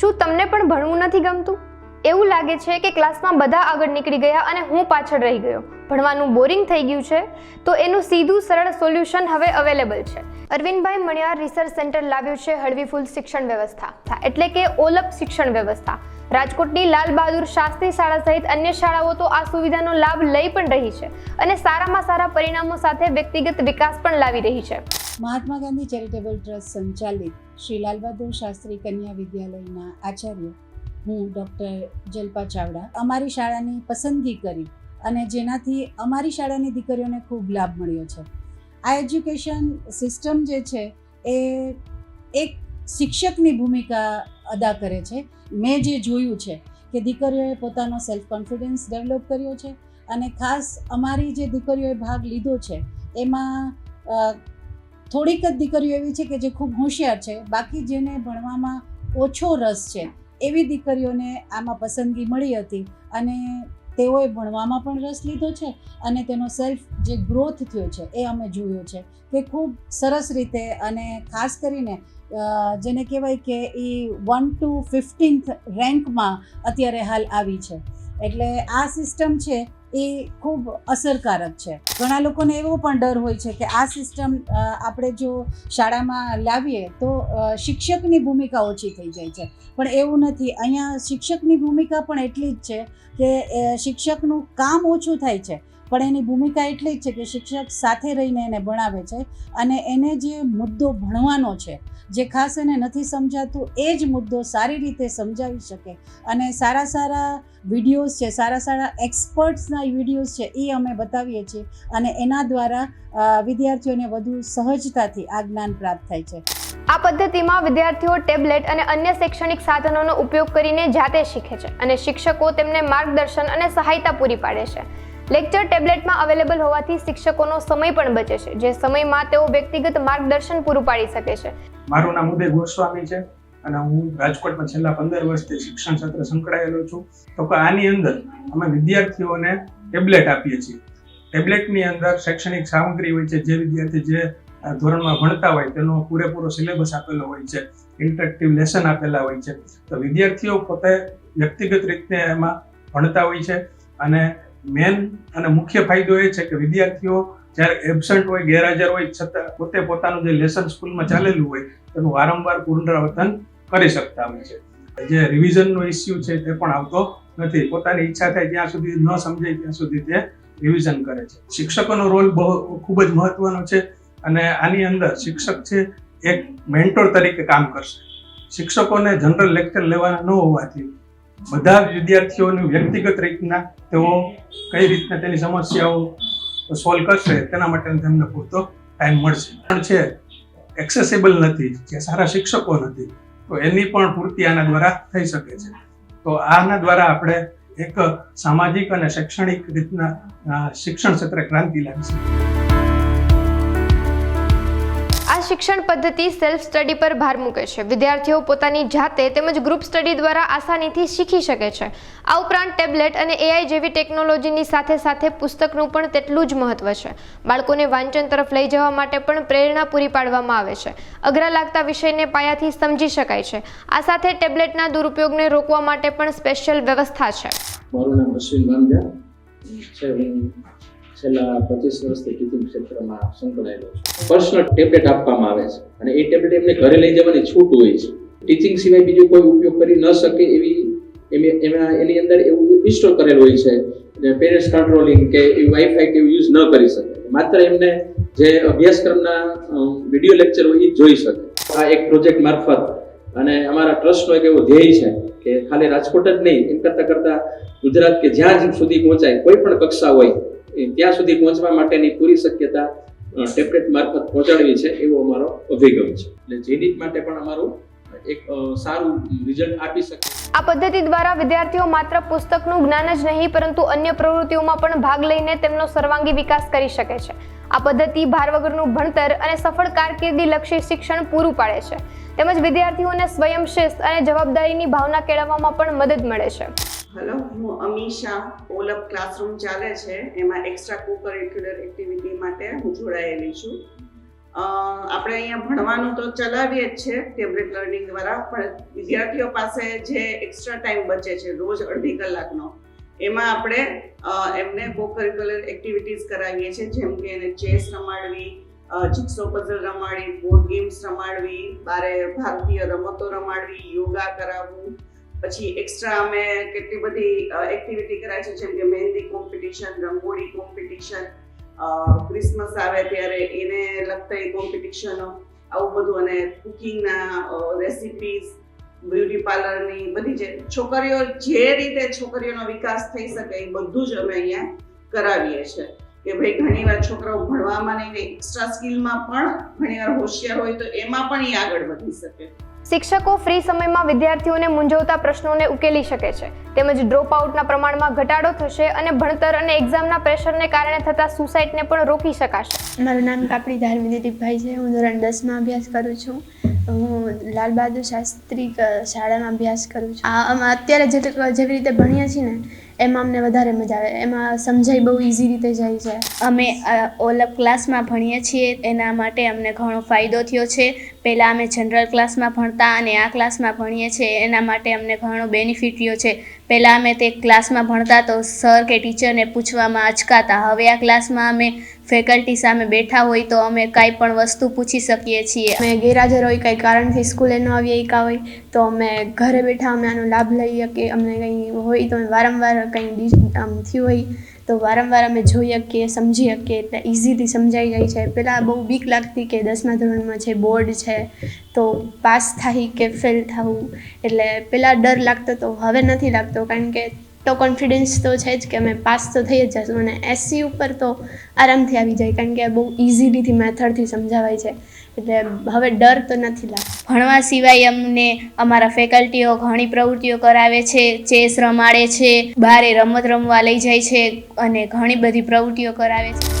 શું તમને પણ ભણવું નથી ગમતું? એવું લાગે છે કે ક્લાસમાં બધા આગળ નીકળી ગયા અને હું પાછળ રહી ગયો. ભણવાનું બોરિંગ થઈ ગયું છે, તો એનું સીધું સરળ સોલ્યુશન હવે અવેલેબલ છે. અરવિંદભાઈ મણિયાર રિસર્ચ સેન્ટર લાવ્યું છે હળવી ફૂલ શિક્ષણ વ્યવસ્થા. એટલે કે ઓલપ શિક્ષણ વ્યવસ્થા. રાજકોટની લાલ બહાદુર શાસ્ત્રી શાળા સહિત અન્ય શાળાઓ તો આ સુવિધાનો લાભ લઈ પણ રહી છે અને સારામાં સારા પરિણામો સાથે વ્યક્તિગત વિકાસ પણ લાવી રહી છે. મહાત્મા ગાંધી ચેરિટેબલ ટ્રસ્ટ સંચાલિત શ્રી લાલબહાદુર શાસ્ત્રી કન્યા વિદ્યાલયના આચાર્ય હું ડૉક્ટર જલ્પા ચાવડા અમારી શાળાની પસંદગી કરી અને જેનાથી અમારી શાળાની દીકરીઓને ખૂબ લાભ મળ્યો છે. આ એજ્યુકેશન સિસ્ટમ જે છે એ એક શિક્ષકની ભૂમિકા અદા કરે છે. મેં જે જોયું છે કે દીકરીઓએ પોતાનો સેલ્ફ કોન્ફિડન્સ ડેવલપ કર્યો છે અને ખાસ અમારી જે દીકરીઓએ ભાગ લીધો છે એમાં થોડીક જ દીકરીઓ એવી છે કે જે ખૂબ હોશિયાર છે, બાકી જેને ભણવામાં ઓછો રસ છે, એવી દીકરીઓને આમાં પસંદગી મળી હતી અને તેઓએ ભણવામાં પણ રસ લીધો છે અને તેનો સેલ્ફ જે ગ્રોથ થયો છે એ અમે જોયો છે. કે ખૂબ સરસ રીતે અને ખાસ કરીને જેને કહેવાય કે એ વન ટુ ફિફ્ટીન્થ રેન્કમાં અત્યારે હાલ આવી છે. એટલે આ સિસ્ટમ છે એ ખૂબ અસરકારક છે. ઘણા લોકોને એવો પણ ડર હોય છે કે આ સિસ્ટમ આપણે જો શાળામાં લાવીએ તો શિક્ષકની ભૂમિકા ઓછી થઈ જાય છે. પણ એવું નથી. અહીંયા શિક્ષકની ભૂમિકા પણ એટલી જ છે કે શિક્ષકનું કામ ઓછું થાય છે. પણ એની ભૂમિકા એટલી જ છે કે શિક્ષક સાથે રહીને એને ભણાવે છે અને એને જે મુદ્દો ભણવાનો છે, જે ખાસ એને નથી સમજાતું, એ જ મુદ્દો સારી રીતે સમજાવી શકે. અને સારા સારા વિડીયોઝ છે, સારા સારા એક્સપર્ટ્સના વિડીયોઝ છે, એ અમે બતાવીએ છીએ અને એના દ્વારા વિદ્યાર્થીઓને વધુ સહજતાથી આ જ્ઞાન પ્રાપ્ત થાય છે. આ પદ્ધતિમાં વિદ્યાર્થીઓ ટેબ્લેટ અને અન્ય શૈક્ષણિક સાધનોનો ઉપયોગ કરીને જાતે શીખે છે અને શિક્ષકો તેમને માર્ગદર્શન અને સહાયતા પૂરી પાડે છે. લેક્ચર ટેબ્લેટમાં અવેલેબલ હોવાથી શિક્ષકોનો સમય પણ બચે છે, જે સમયમાં તેઓ વ્યક્તિગત માર્ગદર્શન પૂરું પાડી શકે છે. મારું નામ ઉદય ગોસ્વામી છે અને હું રાજકોટમાં છેલ્લા પંદર વર્ષથી શિક્ષણ ક્ષેત્રે સંકળાયેલો છું. તો કે આની અંદર અમે વિદ્યાર્થીઓને ટેબ્લેટ આપીએ છીએ. ટેબ્લેટની અંદર શૈક્ષણિક સામગ્રી હોય છે, જે વિદ્યાર્થી જે ધોરણમાં ભણતા હોય તેનો પૂરેપૂરો સિલેબસ આપેલો હોય છે, ઇન્ટરેક્ટિવ લેસન આપેલા હોય છે. તો વિદ્યાર્થીઓ પોતે વ્યક્તિગત રીતે એમાં ભણતા હોય છે અને મેન અને મુખ્ય ફાયદો એ છે કે વિદ્યાર્થીઓ જ્યારે એબસન્ટ હોય, ગેરહાજર હોય, છતાં પોતે પોતાનું જે લેસન સ્કૂલમાં ચાલેલું હોય, તેનું વારંવાર પુનરાવર્તન કરી શકતા હોય છે. જે રિવિઝનનો ઇસ્યુ છે તે પણ આવતો નથી. પોતાની ઈચ્છા થાય ત્યાં સુધી ન સમજાય, ત્યાં સુધી તે રિવિઝન કરે છે. શિક્ષકોનો રોલ બહુ, ખૂબ જ મહત્વનો છે અને આની અંદર શિક્ષક છે એક મેન્ટોર તરીકે કામ કરશે. શિક્ષકોને જનરલ લેક્ચર લેવાના ન હોવાથી બધા વિદ્યાર્થીઓની વ્યક્તિગત રીતના તેઓ કઈ રીતના તેની સમસ્યાઓ સોલ્વ કરશે તેના માટે તેમને પૂરતો ટાઈમ મળશે. પણ છે એક્સેસેબલ નથી, જે સારા શિક્ષકો નથી, તો એની પણ પૂર્તિ આના દ્વારા થઈ શકે છે. તો આના દ્વારા આપણે એક સામાજિક અને શૈક્ષણિક રીતના શિક્ષણ ક્ષેત્રે ક્રાંતિ લાવી શકીએ. શિક્ષણ પદ્ધતિ સેલ્ફ સ્ટડી પર ભાર મૂકે છે. વિદ્યાર્થીઓ પોતાની જાતે તેમજ ગ્રુપ સ્ટડી દ્વારા આસાનીથી શીખી શકે છે. આ ઉપરાંત ટેબ્લેટ અને એઆઈ જેવી ટેકનોલોજીની સાથે સાથે પુસ્તકનું પણ તેટલું જ મહત્વ છે. બાળકોને વાંચન તરફ લઈ જવા માટે પણ પ્રેરણા પૂરી પાડવામાં આવે છે. અઘરા લાગતા વિષયને પાયાથી સમજી શકાય છે. આ સાથે ટેબ્લેટના દુરુપયોગને રોકવા માટે પણ સ્પેશિયલ વ્યવસ્થા છે. મારું નામ અશ્વિન બાંધા છે હું છેલ્લા પચીસ વર્ષથી ટીચિંગ ક્ષેત્રમાં સંકળાયેલો છું. પર્સનલ ટેબ્લેટ આપવામાં આવે છે અને એ ટેબ્લેટ એમને ઘરે લઈ જવાની છૂટ હોય છે. ટીચિંગ સિવાય બીજો કોઈ ઉપયોગ કરી ન શકે એવી એમે- એની અંદર એવું ઇન્સ્ટોલ કરેલ હોય છે. પેરેન્ટ્સ કંટ્રોલિંગ કે એ વાઈફાઈ કે એવું યુઝ ન કરી શકે. માત્ર એમને જે અભ્યાસક્રમના વીડિયો લેક્ચર હોય એ જોઈ શકે. આ એક પ્રોજેક્ટ મારફત અને અમારા ટ્રસ્ટનો એક એવો ધ્યેય છે કે ખાલી રાજકોટ જ નહીં, એમ કરતાં કરતાં ગુજરાત કે જ્યાં સુધી પહોંચાય, કોઈ પણ કક્ષા હોય ત્યાં સુધી પહોંચવા માટેની પૂરી શક્યતા ટેબ્લેટ મારફત પહોંચાડવી છે એવો અમારો અભિગમ છે. એટલે જેનીટ માટે પણ અમારું એક સારું રિઝલ્ટ આપી શકે. આ પદ્ધતિ દ્વારા વિદ્યાર્થીઓ માત્ર પુસ્તકનું જ્ઞાન જ નહીં, પરંતુ અન્ય પ્રવૃત્તિઓમાં પણ ભાગ લઈને તેમનો સર્વાંગી વિકાસ કરી શકે છે. આ પદ્ધતિ ભાર વગરનું ભણતર અને સફળ કારકિર્દી લક્ષી શિક્ષણ પૂરું પાડે છે. તેમજ વિદ્યાર્થીઓને સ્વયંશિસ્ત અને જવાબદારીની ભાવના કેળવવામાં પણ મદદ મળે છે. હેલો, હું અમીશા ઓલપ ક્લાસરૂમ ચાલે છે. એમાં એક્સ્ટ્રા કો કરિક્યુલર એક્ટિવિટી માટે હું જોડાયેલી છું. આપણે અહીંયા ભણવાનું તો ચલાવીએ જ છે ટેબ્લેટ લર્નિંગ દ્વારા, પણ વિદ્યાર્થીઓ પાસે જે એક્સ્ટ્રા ટાઈમ બચે છે, રોજ અડધી કલાકનો, એમાં આપણે એમને કો કરિક્યુલર એક્ટિવિટીઝ કરાવીએ છીએ, જેમ કે એને ચેસ રમાડવી જીક્સો પઝલ રમાડવી બોર્ડ ગેમ્સ રમાડવી, બારે ભારતીય રમતો રમાડવી યોગા કરાવવું પછી એક્સ્ટ્રા અમે કેટલી બધી એક્ટિવિટી કરાય છે, જેમ કે mehndi competition rangoli competition Christmas આવે ત્યારે એને લગતા કોમ્પિટિશનો આવું બધું અને કુકિંગના રેસિપીઝ બ્યુટી પાર્લરની બધી જે છોકરીઓ જે રીતે છોકરીઓનો વિકાસ થઈ શકે એ બધું જ અમે અહીંયા કરાવીએ છીએ. કે ભાઈ ઘણીવાર છોકરાઓ ભણવામાં નહીં એક્સ્ટ્રા સ્કિલમાં પણ ઘણીવાર હોશિયાર હોય તો એમાં પણ એ આગળ વધી શકે. શિક્ષકો ફ્રી સમયમાં વિદ્યાર્થીઓને મૂંઝવતા પ્રશ્નોને ઉકેલી શકે છે. તેમજ ડ્રોપ આઉટના પ્રમાણમાં ઘટાડો થશે અને ભણતર અને એક્ઝામના પ્રેશરને કારણે થતા સુસાઇડને પણ રોકી શકાશે. મારું નામ કાપડી ધાર્મી દિલીપભાઈ છે. હું ધોરણ દસમાં અભ્યાસ કરું છું. હું લાલ બહાદુર શાસ્ત્રી શાળામાં અભ્યાસ કરું છું. આમાં અત્યારે જે જેવી રીતે ભણીએ છીએ ને, એમાં અમને વધારે મજા આવે. એમાં સમજાઈ બહુ ઇઝી રીતે જાય છે. અમે ઓલપ ક્લાસમાં ભણીએ છીએ. એના માટે અમને ઘણો ફાયદો થયો છે. પહેલાં અમે જનરલ ક્લાસમાં ભણતા અને આ ક્લાસમાં ભણીએ છીએ. એના માટે અમને ઘણો બેનિફિટ રહ્યો છે. પહેલાં અમે તે ક્લાસમાં ભણતા તો સર કે ટીચરને પૂછવામાં અચકાતા. હવે આ ક્લાસમાં અમે ફેકલ્ટી સામે બેઠા હોય તો અમે કાંઈ પણ વસ્તુ પૂછી શકીએ છીએ. અમે ગેરહાજર હોય, કંઈ કારણથી સ્કૂલે ન આવીએ એકા હોય, તો અમે ઘરે બેઠા અમે આનો લાભ લઈ શકીએ અમને કંઈ હોય તો વારંવાર કંઈ થયું હોય તો વારંવાર અમે જોઈ શકીએ, સમજી શકીએ, એટલે ઇઝીલી સમજાઈ જાય છે. પહેલાં બહુ બીક લાગતી કે દસમા ધોરણમાં છે બોર્ડ છે, તો પાસ થાય કે ફેલ થવું એટલે પહેલાં ડર લાગતો તો હવે નથી લાગતો, કારણ કે તો કોન્ફિડન્સ તો છે જ કે અમે પાસ તો થઈ જ જશું અને એસસી ઉપર તો આરામથી આવી જાય કારણ કે બહુ ઇઝીલીથી મેથડથી સમજાવાય છે. એટલે હવે ડર તો નથી લાગતો. ભણવા સિવાય અમને અમારા ફેકલ્ટીઓ ઘણી પ્રવૃત્તિઓ કરાવે છે, ચેસ રમાડે છે, બારે રમત રમવા લઈ જાય છે અને ઘણી બધી પ્રવૃત્તિઓ કરાવે છે.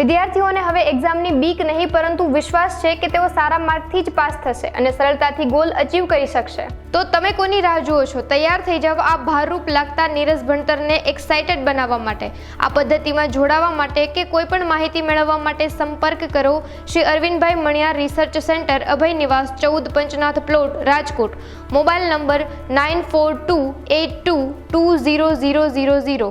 વિદ્યાર્થીઓને હવે એક્ઝામની બીક નહીં, પરંતુ વિશ્વાસ છે કે તેઓ સારા માર્કથી જ પાસ થશે અને સરળતાથી ગોલ અચીવ કરી શકશે. તો તમે કોની રાહ જુઓ છો? તૈયાર થઈ જાવ આ ભારરૂપ લાગતા નીરજ ભણતરને એક્સાઇટેડ બનાવવા માટે, આ પદ્ધતિમાં જોડાવા માટે કે કોઈ પણ માહિતી મેળવવા માટે સંપર્ક કરો. શ્રી અરવિંદભાઈ મણિયાર રિસર્ચ સેન્ટર, અભય નિવાસ, ચૌદ Panchnath plot, Rajkot. Mobile number nine four two eight two two zero zero zero zero.